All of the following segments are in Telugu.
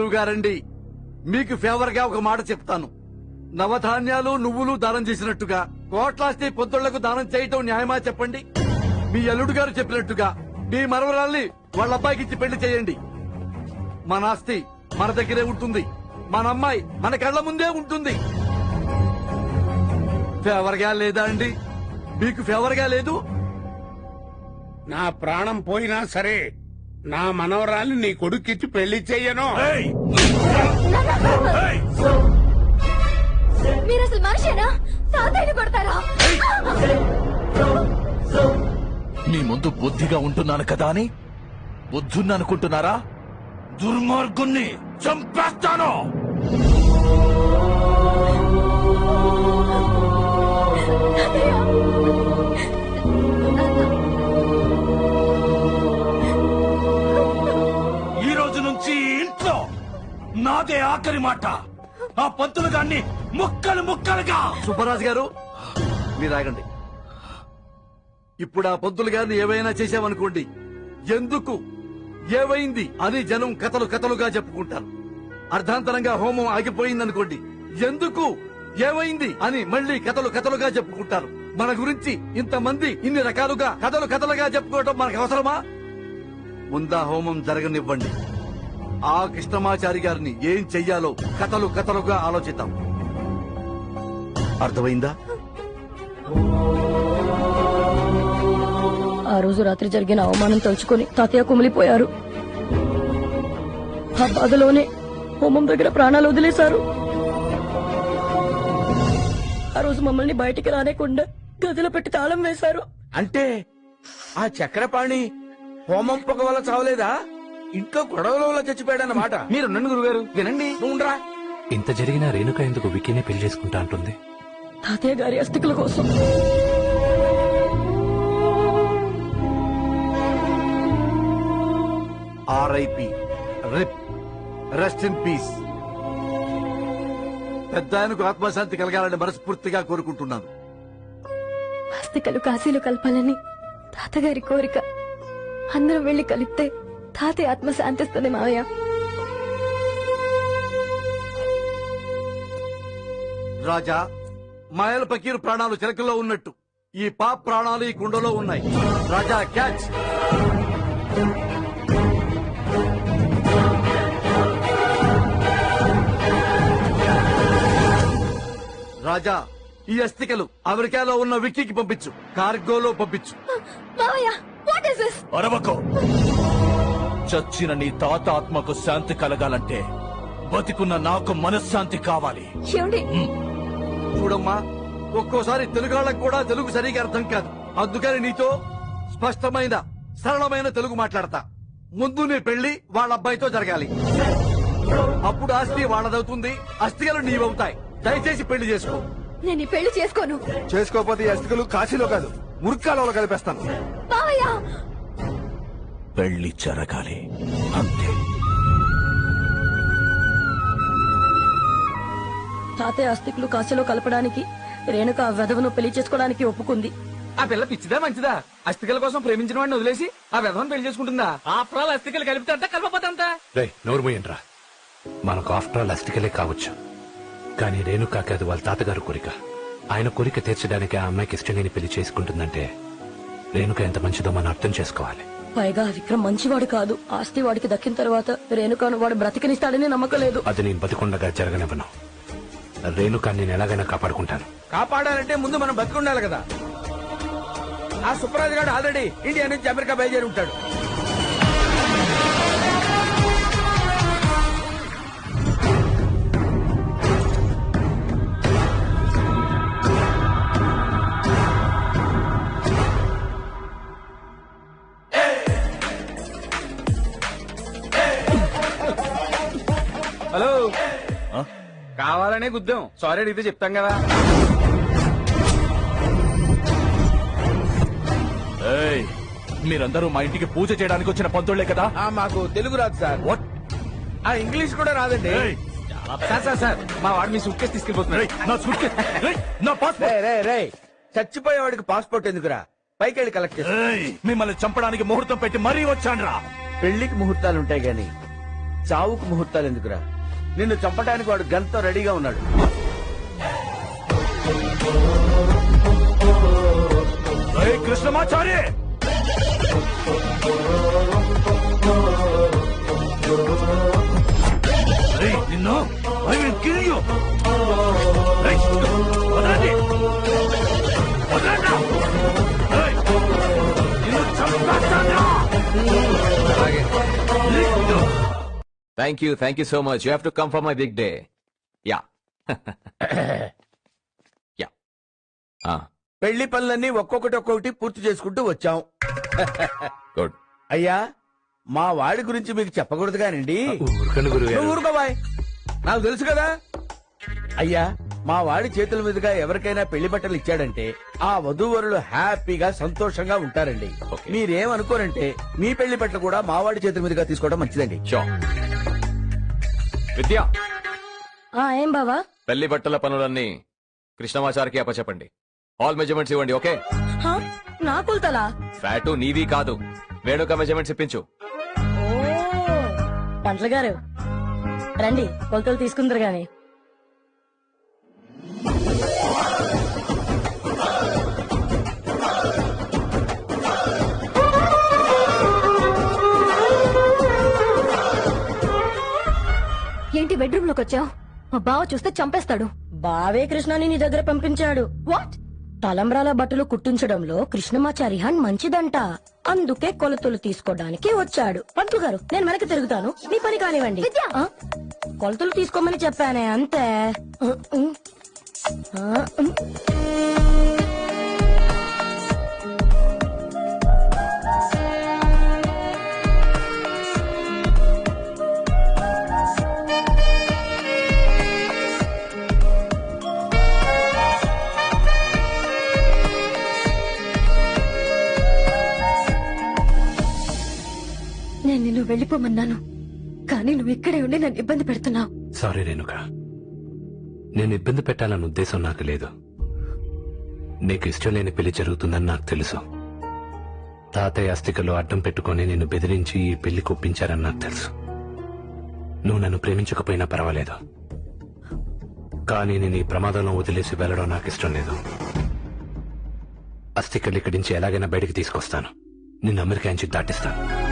గారండి మీకు ఫేవర్గా ఒక మాట చెప్తాను. నవధాన్యాలు నువ్వులు దానం చేసినట్టుగా కోట్లాస్తి పొద్దుళ్ళకు దానం చేయటం న్యాయమా చెప్పండి? మీ అల్లుడు గారు చెప్పినట్టుగా మీ మనవరాల్ని వాళ్ళ అబ్బాయికి ఇచ్చి పెళ్ళి చేయండి. మన ఆస్తి మన దగ్గరే ఉంటుంది. మన అమ్మాయి మన కళ్ళ ముందే ఉంటుంది. ఫేవర్గా లేదా అండి? మీకు ఫేవర్గా లేదు? నా ప్రాణం పోయినా సరే నా మనవరాల్ని నీ కొడుక్కిచ్చి పెళ్ళి చెయ్యను. మీరు అసలు మనిషేనా? తాతయ్యని కొడతారా? మీ ముందు బుద్ధిగా ఉంటున్నాను కదా అని? బుద్ధున్ననుకుంటున్నారా? దుర్మార్గుణ్ణి చంపేస్తాను! ఆఖరి మాట. ఆ పంతులు గాన్ని ముక్కలు ముక్కలుగా. సుబ్బరాజు గారు మీరు ఆగండి. ఇప్పుడు ఆ పంతులు గారిని ఏవైనా చేశామనుకోండి ఎందుకు ఏవైంది అని జనం కథలు కథలుగా చెప్పుకుంటారు. అర్ధాంతరంగా హోమం ఆగిపోయిందనుకోండి ఎందుకు ఏవైంది అని మళ్ళీ కథలు కథలుగా చెప్పుకుంటారు. మన గురించి ఇంతమంది ఇన్ని రకాలుగా కథలు కథలుగా చెప్పుకోవటం మనకు అవసరమా? ముందా హోమం జరగనివ్వండి. ఆ కృష్ణమాచారి గారిని ఏం చెయ్యాలో కథలు కథలుగా ఆలోచిద్దాం. అర్థమైందా? ఆ రోజు రాత్రి జరిగిన అవమానం తలుచుకొని తాతయ్య కుమిలిపోయారు. ఆ బాధలోనే హోమం దగ్గర ప్రాణాలు వదిలేశారు. ఆ రోజు మమ్మల్ని బయటికి రానేకుండా గదిలో పెట్టి తాళం వేశారు. అంటే ఆ చక్రపాణి హోమం పొగ వల్ల చావలేదా? ఇంట్లో గొడవల చచ్చిపోయాడన్నమాట. మీరు నన్ను గురుగారు. వినండి. నువ్వురా ఇంత జరిగినా రేణుక ఎందుకు విక్కీనే పెళ్ళి చేసుకుంటా అంటుంది? తాతయ్య గారి అస్థికుల కోసం. RIP rip rest in peace పెద్ద ఆయనకు ఆత్మశాంతి కలగాలని మనస్ఫూర్తిగా కోరుకుంటున్నాను. అస్థికలు కాశీలో కలపాలని తాతగారి కోరిక అందరం వెళ్ళి కలిపితే తాతయ్య ఆత్మ శాంతిస్తుంది మావయ్య. రాజా మాయల పకీరు ప్రాణాలు చిలకల్లో ఉన్నట్టు. ఈ పాప్ ప్రాణాలు ఈ కుండలో ఉన్నాయి. రాజా క్యాచ్. రాజా ఈ అస్థికలు అమెరికాలో ఉన్న విక్కీకి పంపించు. కార్గోలో పంపించు. మావయ్య వాట్ ఇస్ దిస్ అరవకో. చచ్చిన నీ తాత ఆత్మకు శాంతి కలగాలంటే బతికున్న నాకు మనశ్శాంతి కావాలి. ఏమండి? చూడమ్మా ఒక్కోసారి తెలుగాళ్ళకు కూడా తెలుగు సరిగా అర్థం కాదు. అందుకని నీతో స్పష్టమైన సరళమైన తెలుగు మాట్లాడతా. ముందు నీ పెళ్ళి వాళ్ళ అబ్బాయితో జరగాలి. అప్పుడు ఆస్తి వాళ్ళదవుతుంది అస్థికలు నీవవుతాయి. దయచేసి పెళ్ళి చేసుకో. నేను ఈ పెళ్ళి చేసుకోను. చేసుకోకపోతే ఈ అస్థికలు కాశీలో కాదు మురికాలలో కలిపేస్తాను. పెళ్ళి జరగాలి. అంతే. తాతయ్య అస్థికులు కాశీలో కలపడానికి రేణుక ఆ వెధవను పెళ్ళి చేసుకోవడానికి ఒప్పుకుంది. ఆ పిల్ల పిచ్చిదా మంచిదా? అస్థికల కోసం ప్రేమించిన వాడిని వదిలేసి ఆ విధవను పెళ్ళి చేసుకుంటుందా? ఆ ప్రాల అస్థికలు కలిపితే అంతా కలపపోతే అంతా రే నోరు మూయండ్రా. మనకు ఆఫ్టర్ ఆల్ అస్థికలే కావచ్చు. కానీ రేణుకాకి అది వాళ్ళ తాతగారు కోరిక. ఆయన కోరిక తీర్చడానికి ఆ అమ్మాయికి ఇష్టం లేని పెళ్ళి చేసుకుంటుందంటే రేణుక ఎంత మంచిదో మనం అర్థం చేసుకోవాలి. పైగా విక్రమ్ మంచివాడు కాదు. ఆస్తి వాడికి దక్కిన తర్వాత రేణుకాను వాడు బ్రతికనిస్తాడని నమ్మకం లేదు. అది నేను బతికుండగా జరగనివ్వను. రేణుకాన్ని నేను ఎలాగైనా కాపాడుకుంటాను. కాపాడాలంటే ముందు మనం బతికుండాలి కదా. ఆ సుప్రాజ్ గారు ఆల్రెడీ ఇండియా నుంచి అమెరికా బయలుదేరి ఉంటాడు. కావాలనే గుద్దాం. సారీ అడిగితే చెప్తాం కదా. ఏయ్, మీరందరూ మా ఇంటికి పూజ చేయడానికి వచ్చిన పంతుళ్ళే కదా? ఆ, మాకు తెలుగు రాదు సార్. వాట్ ఆ ఇంగ్లీష్ కూడా రాదండి. ఏయ్. సార్ సార్ సార్ మా వాడు మీ సూట్ కేసు తీసుకెళ్ళిపోతున్నాడు నా నా రే రే రే చచ్చిపోయేవాడికి పాస్పోర్ట్ ఎందుకురా? పైకి వెళ్ళి కలెక్ట్ చేస్తా. ఏయ్, మిమ్మల్ని చంపడానికి ముహూర్తం పెట్టి మరీ వచ్చాన్రా. పెళ్ళికి ముహూర్తాలు ఉంటాయి గాని చావుకు ముహూర్తాలు ఎందుకురా? నిన్ను చంపడానికి వాడు గన్తో రెడీగా ఉన్నాడు. ఏయ్, కృష్ణమాచారి! ఏయ్, నిన్ను thank you thank you so much you have to come for my big day yeah yeah పెళ్ళి పనులన్నీ ఒక్కొక్కటి ఒక్కొక్కటి పూర్తి చేసుకుంటూ వచ్చాం. గుడ్ అయ్యా మా వాడి గురించి మీకు చెప్పకూడదు కానండి. ఊరుకోబాయ్ నాకు తెలుసు కదా. అయ్యా మా వాడి చేతుల మీదుగా ఎవరికైనా పెళ్ళి బట్టలు ఇచ్చాడంటే ఆ వధూవరులు హ్యాపీగా సంతోషంగా ఉంటారండి. మీరేమనుకోరంటే మీ పెళ్ళి బట్టలు కూడా మా వాడి చేతుల మీదుగా తీసుకోవడం మంచిదండి. షో విద్య. ఆ ఏం బావా? పెళ్ళి బట్టల పనులన్నీ కృష్ణమాచారికి అప్పచెప్పండి. ఆల్ మెజర్మెంట్స్ ఇవ్వండి ఓకే? హా? నా కొలతలా ఫ్యాటు నీవి కాదు. వేణుక మెజర్మెంట్స్ ఇప్పించు. ఓ పంటల గారు. రండి కొలతలు తీసుకుందరు గాని. ఏంటి బెడ్రూమ్లోకి వచ్చావు? మా బావ చూస్తే చంపేస్తాడు. బావే కృష్ణని నీ దగ్గర పంపించాడు. వాట్? తలంబ్రాల బట్టలు కుట్టించడంలో కృష్ణమాచారి హన్ మంచిదంట. అందుకే కొలతలు తీసుకోవడానికి వచ్చాడు. పంతులు గారు నేను వెనక్కి తిరుగుతాను. మీ పని కానివ్వండి! ఆ? కొలతలు తీసుకోమని చెప్పానే అంతే. ఆ, ఉమ్. ఆ, ఉమ్. నేను నిన్ను వెళ్ళిపోమన్నాను. కానీ నువ్వు ఇక్కడే ఉండి నన్ను ఇబ్బంది పెడుతున్నావు. సారీ రేణుక. నేను ఇబ్బంది పెట్టాలన్న ఉద్దేశం నాకు లేదు. నీకు ఇష్టం లేని పెళ్ళి జరుగుతుందని నాకు తెలుసు. తాతయ్య అస్థికలు అడ్డం పెట్టుకొని నిన్ను బెదిరించి ఈ పెళ్ళి కొప్పించారని నాకు తెలుసు. నువ్వు నన్ను ప్రేమించకపోయినా పర్వాలేదు. కానీ నేను ఈ ప్రమాదంలో వదిలేసి వెళ్ళడం నాకు ఇష్టం లేదు. అస్థికలు ఇక్కడి నుంచి ఎలాగైనా బయటికి తీసుకొస్తాను. నిన్ను అమెరికా నుంచి దాటిస్తాను.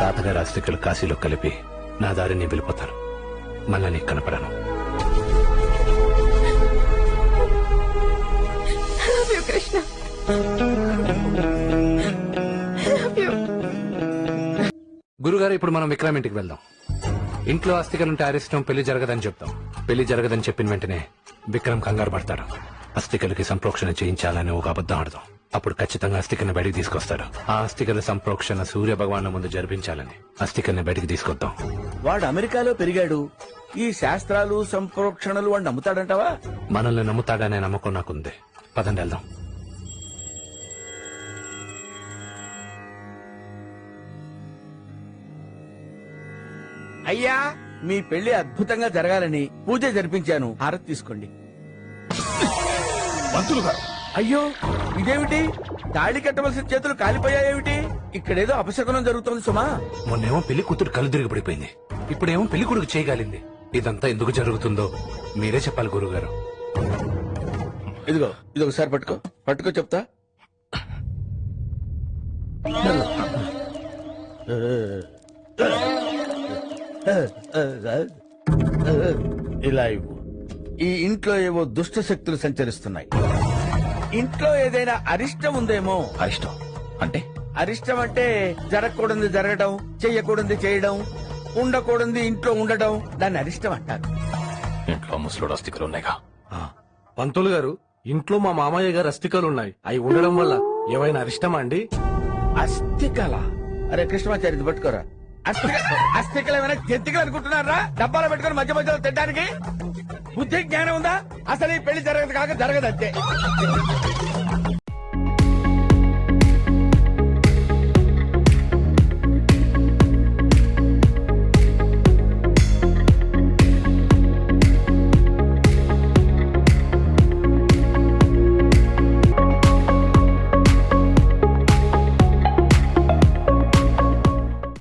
తాతగారి అస్థికలు కాశీలో కలిపి నా దారిని వెళ్ళిపోతాను మళ్ళా నీకు కనపడను. కృష్ణ. గురుగారు ఇప్పుడు మనం విక్రమ్ ఇంటికి వెళ్దాం. ఇంట్లో అస్థికలుంటే అరిష్టం పెళ్ళి జరగదని చెప్తాం. పెళ్ళి జరగదని చెప్పిన వెంటనే విక్రమ్ కంగారు పడతాడు. అస్థికలకి సంప్రోక్షణ చేయించాలని ఒక అబద్ధం ఆడదాం. అప్పుడు ఖచ్చితంగా అస్థికల్ని బయటికి తీసుకొస్తాడు ఆ అస్థికల సంప్రోక్షణ సూర్య భగవాన్ ముందు జరిపించాలని అస్థికల్ని బయటికి తీసుకొద్దాం. వాడు అమెరికాలో పెరిగాడు. ఈ శాస్త్రాలు సంప్రోక్షణలు వాడు నమ్ముతాడంటావా? మనల్ని నమ్ముతాడనే నమ్మకం నాకుంది. పదండి వెళ్దాం. అయ్యా మీ పెళ్ళి అద్భుతంగా జరగాలని పూజ జరిపించాను. హారతి తీసుకోండి. మంత్రులు గారు అయ్యో ఇదేమిటి? తాళి కట్టవలసిన చేతులు కాలిపోయాయేమిటి? ఇక్కడేదో అపశకునం జరుగుతోంది సుమా. మొన్నేమో పెళ్ళి కూతురు కళ్ళు తిరిగి పడిపోయింది. ఇప్పుడేమో పెళ్ళి కొడుకు చేయగలింది. ఇదంతా ఎందుకు జరుగుతుందో మీరే చెప్పాలి గురుగారు. ఇదిగో ఇది ఒకసారి పట్టుకో. పట్టుకో చెప్తా. ఇలా ఇవ్వు. ఈ ఇంట్లో ఏవో దుష్ట శక్తులు సంచరిస్తున్నాయి. ఇంట్లో ఏదైనా అరిష్టం ఉందేమో? అరిష్టం. అంటే? అరిష్టం అంటే జరగకూడదు జరగడం చెయ్యకూడదు చేయడం ఉండకూడదు ఇంట్లో ఉండడం దాన్ని అరిష్టం అంటారు. ఇంట్లో ముసలోడు అస్థికలు ఉన్నాయిగా పంతులు గారు ఇంట్లో మా మామయ్య గారు అస్థికలు ఉన్నాయి అవి ఉండడం వల్ల ఏమైనా అరిష్టమా అండి? అస్థికల? అరే కృష్ణమాచారి ఇది పట్టుకోరా. అస్థిక అస్థికలు ఏమైనా జంతికలు అనుకుంటున్నారా? డబ్బాలో పెట్టుకొని మధ్య మధ్యలో తినడానికి? బుద్ధి జ్ఞానం ఉందా? అసలు ఈ పెళ్ళి జరగదు కాక జరగదు అంతే.